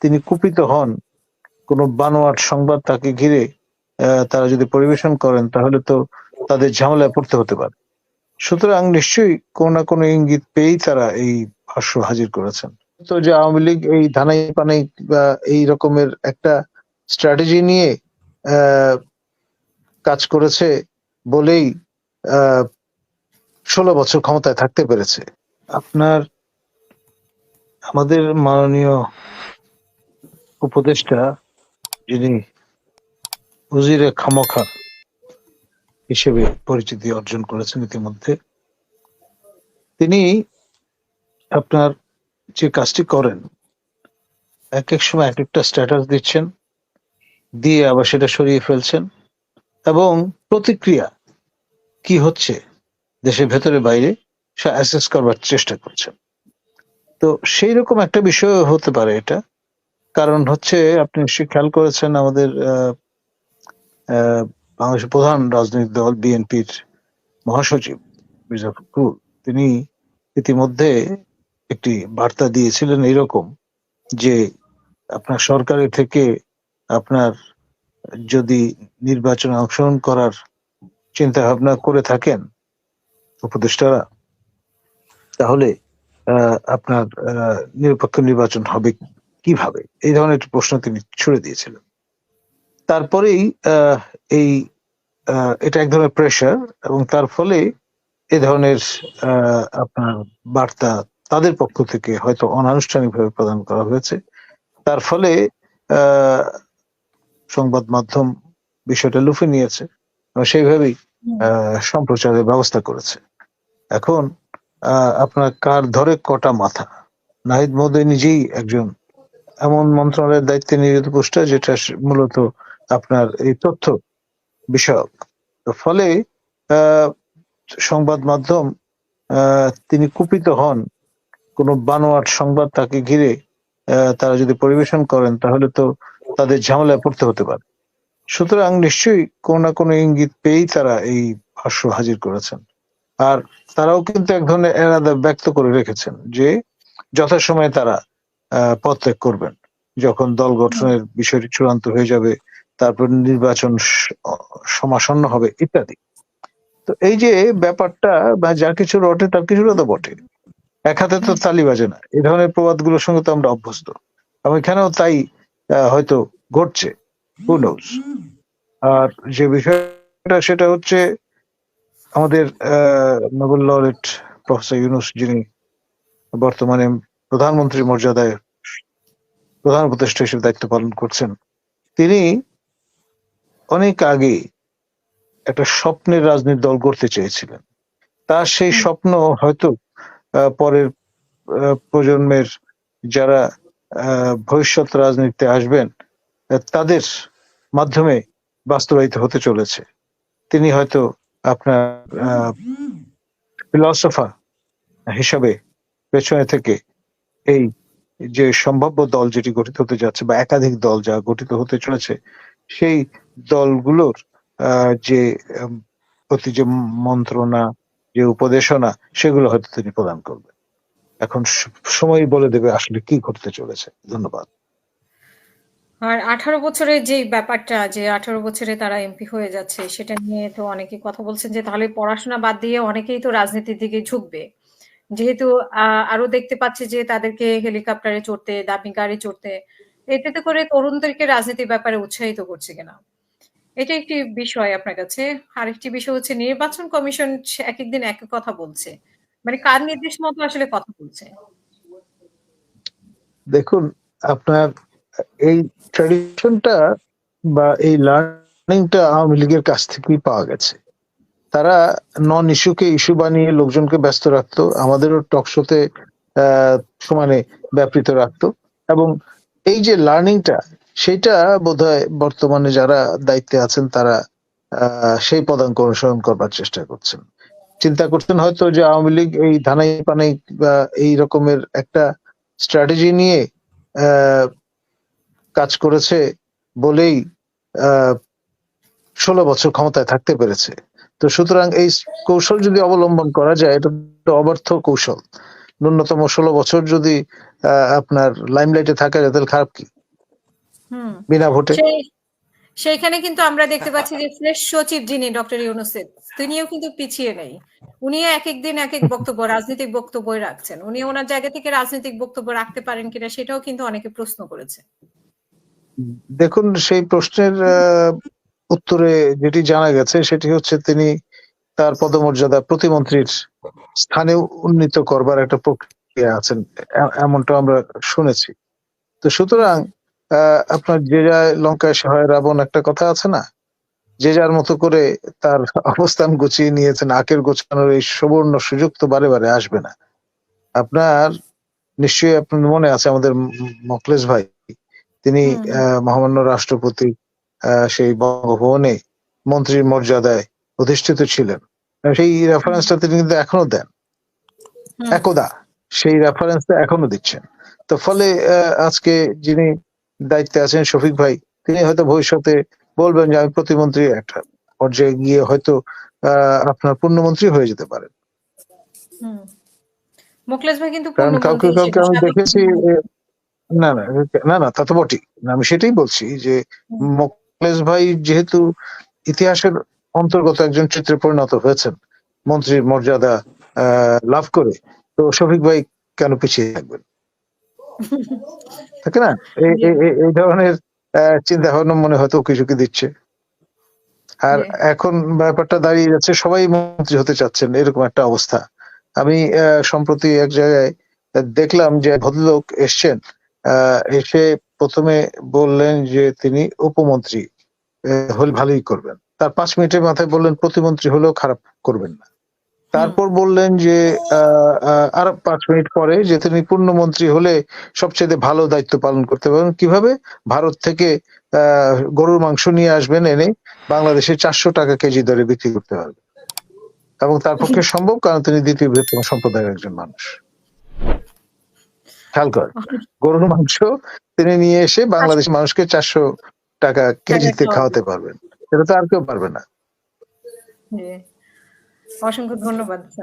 তিনি কুপিত হন। কোন বানোয়াট সংবাদ তাকে ঘিরে তারা যদি পরিবেশন করেন, তাহলে তো তাদের ঝামেলায় পড়তে হতে পারে। সুতরাং নিশ্চয়ই কোনো না কোনো ইঙ্গিত পেয়েই তারা এই ভাষ্য হাজির করেছেন। তো যে আওয়ামী লীগ এই ধানাই পানাই বা এই রকমের একটা স্ট্র্যাটেজি নিয়ে কাজ করেছে বলেই ষোলো বছর ক্ষমতায় থাকতে পেরেছে। আপনার, আমাদের মাননীয় উপদেষ্টা যিনি উজিরে খামোখা হিসেবে পরিচিতি অর্জন করেছেন ইতিমধ্যে, তিনি আপনার যে কাজটি করেন, এক এক সময় এক একটা স্ট্যাটাস দিচ্ছেন, দিয়ে আবার সেটা সরিয়ে ফেলছেন এবং প্রতিক্রিয়া কি হচ্ছে দেশের ভেতরে বাইরে সে অ্যাসেস করবার চেষ্টা করছেন। তো সেই রকম একটা বিষয় হতে পারে এটা। কারণ হচ্ছে আপনি নিশ্চয়ই খেয়াল করেছেন আমাদের বাংলাদেশের প্রধান রাজনৈতিক দল বিএনপির মহাসচিব মির্জা ফখরুল তিনি ইতিমধ্যে একটি বার্তা দিয়েছিলেন এরকম যে আপনার সরকারের থেকে আপনার যদি নির্বাচনে অংশগ্রহণ করার চিন্তা ভাবনা করে থাকেন উপদেষ্টারা, তাহলে আপনার নিরপেক্ষ নির্বাচন হবে কীভাবে? এই ধরনের একটি প্রশ্ন তিনি ছুড়ে দিয়েছিলেন। তারপরেই আহ, এই এটা এক ধরনের প্রেশার এবং তার ফলে এ ধরনের আপনার বার্তা তাদের পক্ষ থেকে হয়তো অনানুষ্ঠানিকভাবে প্রদান করা হয়েছে। তার ফলে আহ, সংবাদ মাধ্যম বিষয়টা লুফে নিয়েছে এবং সেইভাবেই আহ, সম্প্রচারের ব্যবস্থা করেছে। এখন আহ, আপনার কার ধরে কটা মাথা? নাহিদ মোদী নিজেই একজন এমন মন্ত্রণালয়ের দায়িত্বে নিয়োজিত পোস্টার যেটা মূলত আপনার এই তথ্য বিষয়ক। ফলে সংবাদ মাধ্যম তিনি কুপিত হন। কোন বানোয়াট সংবাদ তাকে ঘিরে তারা যদি পরিবেশন করেন, তাহলে তো তাদের ঝামেলায় পড়তে হতে পারে। সুতরাং নিশ্চয়ই কোনো না কোনো ইঙ্গিত পেয়েই তারা এই ভাষ্য হাজির করেছেন। আর তারাও কিন্তু এক ধরনের এরাদা ব্যক্ত করে রেখেছেন যে, যথাসময়ে তারা পদত্যাগ করবেন। যখন দল গঠনের বিষয়টি চূড়ান্ত হয়ে যাবে তারপর নির্বাচন সমাসন্ন হবে ইত্যাদি। তো এই যে ব্যাপারটা বা যা কিছু রটে তার কিছুটা তো বটে। এক হাতে তো তালি বাজে না। এই ধরনের প্রবাদগুলোর সঙ্গে তো আমরা অভ্যস্ত। এবং এখানেও তাই হয়তো ঘটছে। হু নোজ আর যে বিষয়টা সেটা হচ্ছে আমাদের আহ, নোবেল লরেট প্রফেসর ইউনুস যিনি বর্তমানে প্রধানমন্ত্রীর মর্যাদায় প্রধান উপদেষ্টা হিসেবে দায়িত্ব পালন করছেন তিনি অনেক আগে একটা স্বপ্নের রাজনীতি দল গড়তে চেয়েছিলেন। তার সেই স্বপ্ন হয়তো পরের প্রজন্মের যারা ভবিষ্যৎ রাজনীতিতে আসবেন তাদের মাধ্যমে বাস্তবায়িত হতে চলেছে। তিনি হয়তো আপনার ফিলসফার হিসাবে পেছনে থেকে এই যে সম্ভাব্য দল যেটি গঠিত হতে যাচ্ছে বা একাধিক দল যা গঠিত হতে চলেছে, সেই দলগুলোর যে প্রতি যে মন্ত্রণা, যে উপদেশনা, সেগুলো হয়তো তিনি প্রদান করবেন। এখন সময় বলে দেবে আসলে কি ঘটতে চলেছে। ধন্যবাদ। আর আঠারো বছরের যে ব্যাপারটা, যে আঠারো বছরে তারা এমপি হয়ে যাচ্ছে, সেটা নিয়ে তো অনেকে কথা বলছেন যে তাহলে পড়াশোনা বাদ দিয়ে অনেকেই তো রাজনীতির দিকে ঝুঁকবে। যেহেতু আরও দেখতে পাচ্ছে যে তাদেরকে হেলিকপ্টারে চড়তে, দামি গাড়ি চড়তে, এটাতে করে তরুণদেরকে রাজনীতির ব্যাপারে উৎসাহিত করছে কিনা? এটা একটি বিষয় আপনার কাছে। আরেকটি বিষয় হচ্ছে নির্বাচন কমিশন এক একদিন এক এক কথা বলছে। মানে কার নির্দেশ মতো আসলে কথা বলছে? দেখুন, আপনার এই ট্র্যাডিশনটা বা এই লার্নিংটা আওয়ামী লীগের কাছ থেকেই পাওয়া গেছে। তারা নন ইস্যুকে ইস্যু বানিয়ে লোকজনকে ব্যস্ত রাখতো, আমাদেরও টক শোতে সমানে ব্যাপৃত রাখতো এবং এই যে লার্নিংটা সেটা বোধহয় বর্তমানে যারা দায়িত্বে আছেন তারা সেই পদাঙ্ক অনুসরণ করবার চেষ্টা করছেন। চিন্তা করছেন হয়তো যে আওয়ামী লীগ এই ধানাই পানাই বা এই রকমের একটা স্ট্র্যাটেজি নিয়ে কাজ করেছে বলেই ষোলো বছর ক্ষমতায় থাকতে পেরেছে। তো সুতরাং এই কৌশল যদি অবলম্বন করা যায় এটা তো অবর্থ কৌশল। ন্যূনতম ষোলো বছর যদি আপনার লাইমলাইটে থাকা যায় তাহলে খারাপ কি? বিনা ভোটে। সেই সেইখানে কিন্তু আমরা দেখতে পাচ্ছি যে ফ্রেশ সচিব যিনি ডক্টর ইউনুসেফ তিনিও কিন্তু পিছিয়ে নেই। উনিও এক এক দিন এক এক বক্তব্য রাজনৈতিক বক্তব্য রাখছেন। উনি ওনার জায়গা থেকে রাজনৈতিক বক্তব্য রাখতে পারেন কিনা সেটাও কিন্তু অনেকে প্রশ্ন করেছে। দেখুন সেই প্রশ্নের উত্তরে যেটি জানা গেছে সেটি হচ্ছে তিনি তার পদমর্যাদা প্রতিমন্ত্রীর স্থানে উন্নীত করবার একটা প্রক্রিয়া আছেন এমনটা আমরা শুনেছি। তো সুতরাং আপনার যে যায় লঙ্কায় সে হয় রাবণ একটা কথা আছে না? যে যার মতো করে তার অবস্থান গুছিয়ে নিয়েছেন আকের গোছানোর এই সুবর্ণ সুযোগ তো বারে বারে আসবে না। আপনার নিশ্চয়ই আপনার মনে আছে আমাদের মকলেশ ভাই তিনি মহামান্য রাষ্ট্রপতি সেই বঙ্গভবনে মন্ত্রীর মর্যাদায় অধিষ্ঠিত ছিলেন। সেই রেফারেন্সটা তিনি কিন্তু এখনও দেন। একদা সেই রেফারেন্সটা এখনও দিচ্ছেন। তো ফলে আজকে যিনি দায়িত্বে আছেন শফিক ভাই তিনি হয়তো ভবিষ্যতে বলবেন যে আমি প্রতিমন্ত্রী একটা পর্যায়ে গিয়ে হয়তো আহ, আপনার পূর্ণমন্ত্রী হয়ে যেতে পারেন। হুম। ভাই কিন্তু কারণ কাউকে কাউকে আমি দেখেছি না না না না তা তো বটেই। আমি সেটাই বলছি যে মোকলেশ ভাই যেহেতু ইতিহাসের অন্তর্গত একজন চিত্রে পরিণত হয়েছেন মন্ত্রীর মর্যাদা লাভ করে তো শফিক ভাই কেন পিছিয়ে থাকবেন? তাকে না? এই ধরনের চিন্তা ভাবনা মনে হয়তো উকি ঝুঁকি দিচ্ছে। আর এখন ব্যাপারটা দাঁড়িয়ে যাচ্ছে সবাই মন্ত্রী হতে চাচ্ছেন এরকম একটা অবস্থা। আমি সম্প্রতি এক জায়গায় দেখলাম যে ভদ্রলোক এসছেন আহ, এসে প্রথমে বললেন যে তিনি উপমন্ত্রী। হলে ভালোই করবেন। তার পাঁচ মিনিটের মাথায় বললেন প্রতিমন্ত্রী হলেও খারাপ করবেন না। তারপর বললেন যে আর পাঁচ মিনিট পরে যে তিনি পূর্ণমন্ত্রী হলে সবচেয়ে ভালো দায়িত্ব পালন করতে পারবেন। কীভাবে? ভারত থেকে গরুর মাংস নিয়ে আসবেন এনে বাংলাদেশে চারশো টাকা কেজি দরে বিক্রি করতে পারবেন। এবং তার পক্ষে সম্ভব কারণ তিনি দ্বিতীয় বৃহত্তম সম্প্রদায়ের একজন মানুষ। খেয়াল করেন গরুর মাংস তিনি নিয়ে এসে বাংলাদেশের মানুষকে চারশো টাকা কেজিতে খাওয়াতে পারবেন। সেটা তো আর কেউ পারবে না। জি। অসংখ্য ধন্যবাদ স্যার।